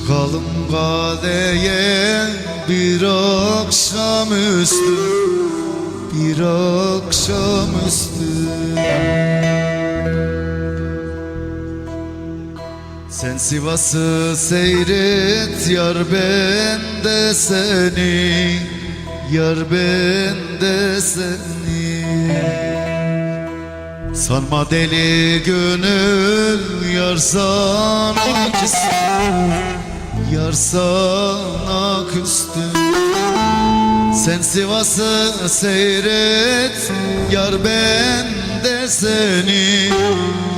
Koyalım kadeye bir akşamüstü Bir akşamüstü Sen Sivas'ı seyret yar ben seni Yar ben seni. Sanma deli gönül yar sana küstü Yar sana küstü Sen Sivas'ı seyret Yar ben de seni.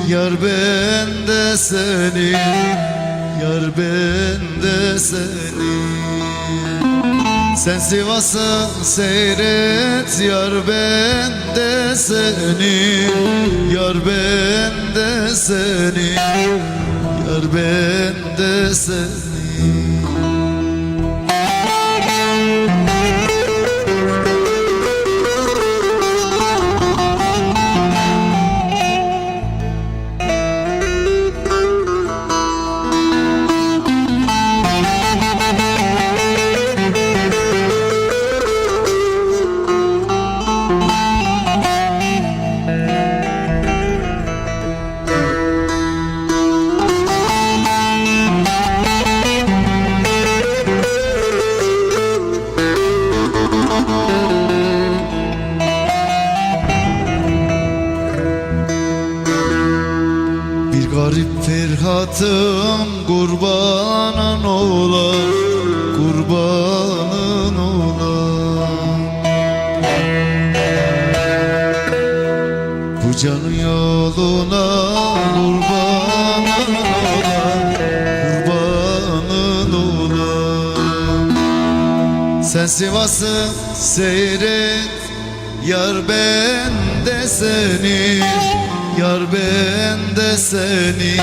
Yar ben de seni Yar ben de seni. Sen Sivas'ı seyret Yar ben de seni. Yar ben de seni ben de seni garip Ferhat'ım kurbanın ola Kurbanın ola Bu canın yoluna kurbanın ola Kurbanın ola Sen Sivas'ı seyret Yar ben de seni Yar ben seni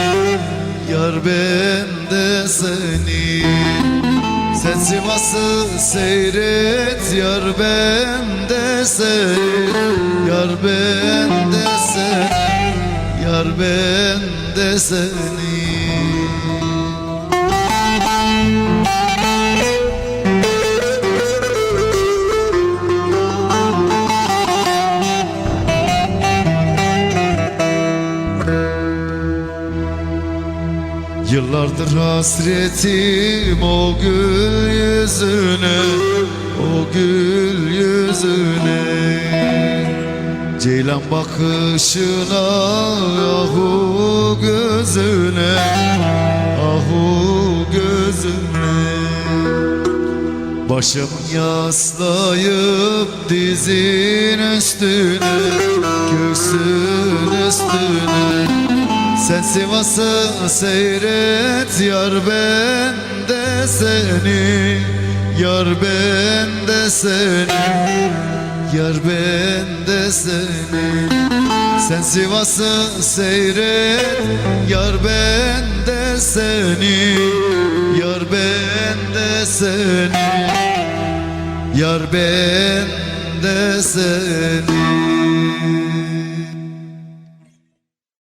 Yar ben de seni. Sen Sivas'ı seyret Yar ben de seni. Yar ben de seni Yar ben seni Yıllardır hasretim o gül yüzüne O gül yüzüne. Ceylan bakışına ahu gözüne Ahu gözüne. Başım yaslayıp dizin üstüne Göğsün üstüne Sen Sivas'ı seyret Yar ben de seni Yar ben de seni Yar ben de seni. Sen Sivas'ı seyret Yar ben de seni Yar ben de seni Yar ben de seni